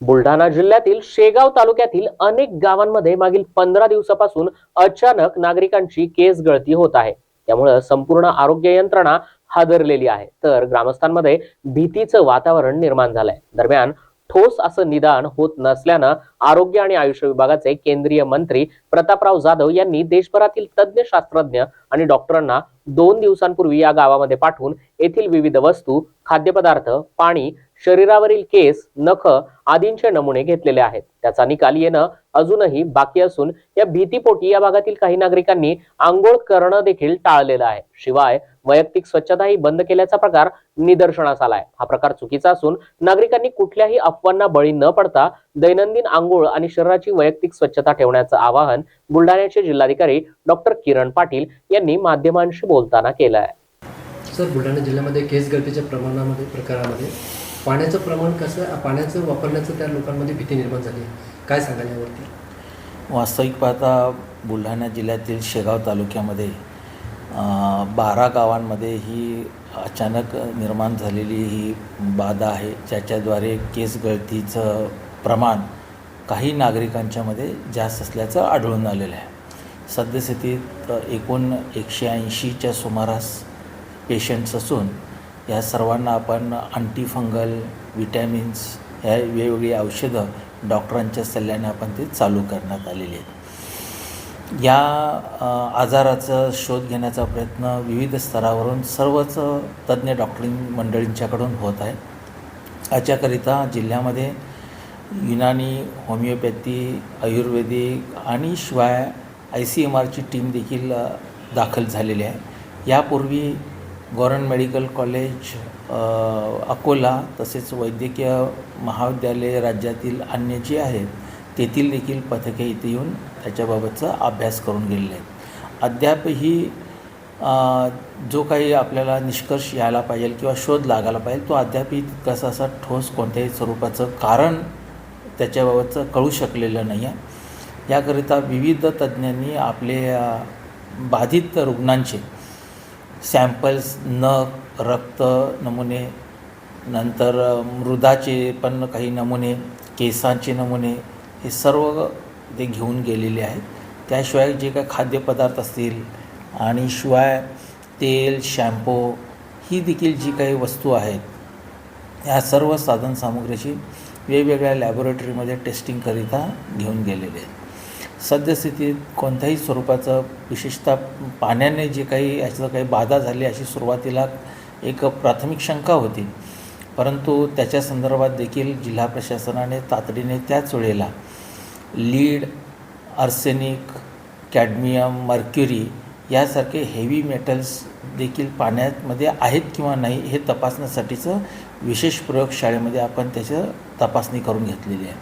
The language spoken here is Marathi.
बुलढाणा जिल्ह्यातील शेगाव तालुक्यातील अनेक गावांमध्ये मागील पंधरा दिवसापासून अचानक नागरिकांची केस गळती होत आहे. त्यामुळं संपूर्ण आरोग्य यंत्रणा हादरलेली आहे. तर ग्रामस्थांमध्ये भीतीचं वातावरण निर्माण झालंय. दरम्यान ठोस असं निदान होत नसल्यानं आरोग्य आणि आयुष विभागाचे केंद्रीय मंत्री प्रतापराव जाधव यांनी देशभरातील तज्ज्ञ शास्त्रज्ञ आणि डॉक्टरांना दोन दिवसांपूर्वी या गावामध्ये पाठवून येथील विविध वस्तू खाद्यपदार्थ पाणी शरीरावरील केस नख आदींचे नमुने घेतलेले आहेत. त्याचा निकाल येणं अजूनही बाकी असून या भीतीपोटी या भागातील काही नागरिकांनी आंघोळ करणं देखील टाळलेलं आहे. शिवाय वैयक्तिक स्वच्छताही बंद केल्याचा प्रकार निदर्शनास आलाय. हा प्रकार चुकीचा असून नागरिकांनी कुठल्याही अफवांना बळी न पडता दैनंदिन आंघोळ आणि शरीराची वैयक्तिक स्वच्छता ठेवण्याचं आवाहन बुलढाण्याचे जिल्हाधिकारी डॉक्टर किरण पाटील यांनी माध्यमांशी बोलताना केलं आहे सर बुलढाणा जिल्ह्यामध्ये केस गळतीच्या प्रमाणामध्ये प्रकारामध्ये पाण्याचं प्रमाण कसं आहे? पाण्याचं वापरण्याचं त्या लोकांमध्ये भीती निर्माण झाली काय सांगाल यावरती वास्तविक पाहता बुलढाणा जिल्ह्यातील शेगाव तालुक्यामध्ये बारा गावांमध्ये ही अचानक निर्माण झालेली ही बाधा आहे ज्याच्याद्वारे केस गळतीचं प्रमाण काही नागरिकांच्यामध्ये जास्त असल्याचं आढळून आलेलं आहे सद्यस्थितीत एकूण एकशे ऐंशीच्या सुमारास पेशंट्स असून या सर्वांना आपण अँटीफंगल विटॅमिन्स ह्या वेगवेगळी औषधं डॉक्टरांच्या सल्ल्याने आपण ते चालू करण्यात आलेली आहेत. या आजाराचा शोध घेण्याचा प्रयत्न विविध स्तरावरून सर्वच तज्ज्ञ डॉक्टरिंग मंडळींच्याकडून होत आहे. याच्याकरिता जिल्ह्यामध्ये युनानी होमिओपॅथी आयुर्वेदिक आणि शिवाय आय सी एम आरची टीम देखील दाखल झालेली आहे. यापूर्वी गव्हर्नमेंट मेडिकल कॉलेज अकोला तसेच वैद्यकीय महाविद्यालय राज्यातील अन्य जे आहेत तेथील देखील पथके इथे येऊन त्याच्याबाबतचा अभ्यास करून गेलेले आहेत. अद्यापही ही जो काही आपल्याला निष्कर्ष यायला पाहिजे किंवा शोध लागायला पाहिजे तो अद्यापही तितकासा असा ठोस कोणत्याही स्वरूपाचं कारण त्याच्याबाबतचं कळू शकलेलं नाही आहे. याकरिता विविध तज्ज्ञांनी आपले बाधित रुग्णांचे सॅम्पल्स नख रक्त नमुने नंतर मृदाचे पण काही नमुने केसांचे नमुने हे सर्व ते घेऊन गेलेले आहेत. त्याशिवाय जे काही खाद्यपदार्थ असतील आणि शिवाय तेल शॅम्पू ही देखील जी काही वस्तू आहेत ह्या सर्व साधनसामुग्रीची वेगवेगळ्या लॅबोरेटरीमध्ये टेस्टिंगकरिता घेऊन गेलेले आहेत. सद्यस्थितीत कोणत्याही स्वरूपाचं विशेषतः पाण्याने जे काही याचं काही बाधा झाली अशी सुरुवातीला एक प्राथमिक शंका होती. परंतु त्याच्या संदर्भात देखील जिल्हा प्रशासनाने तातडीने त्याच वेळेला लीड आर्सेनिक कॅडमियम मर्क्युरी यासारखे हेवी मेटल्स देखील पाण्यामध्ये आहेत किंवा नाही हे तपासण्यासाठीचं विशेष प्रयोगशाळेमध्ये आपण त्याचं तपासणी करून घेतलेली आहे.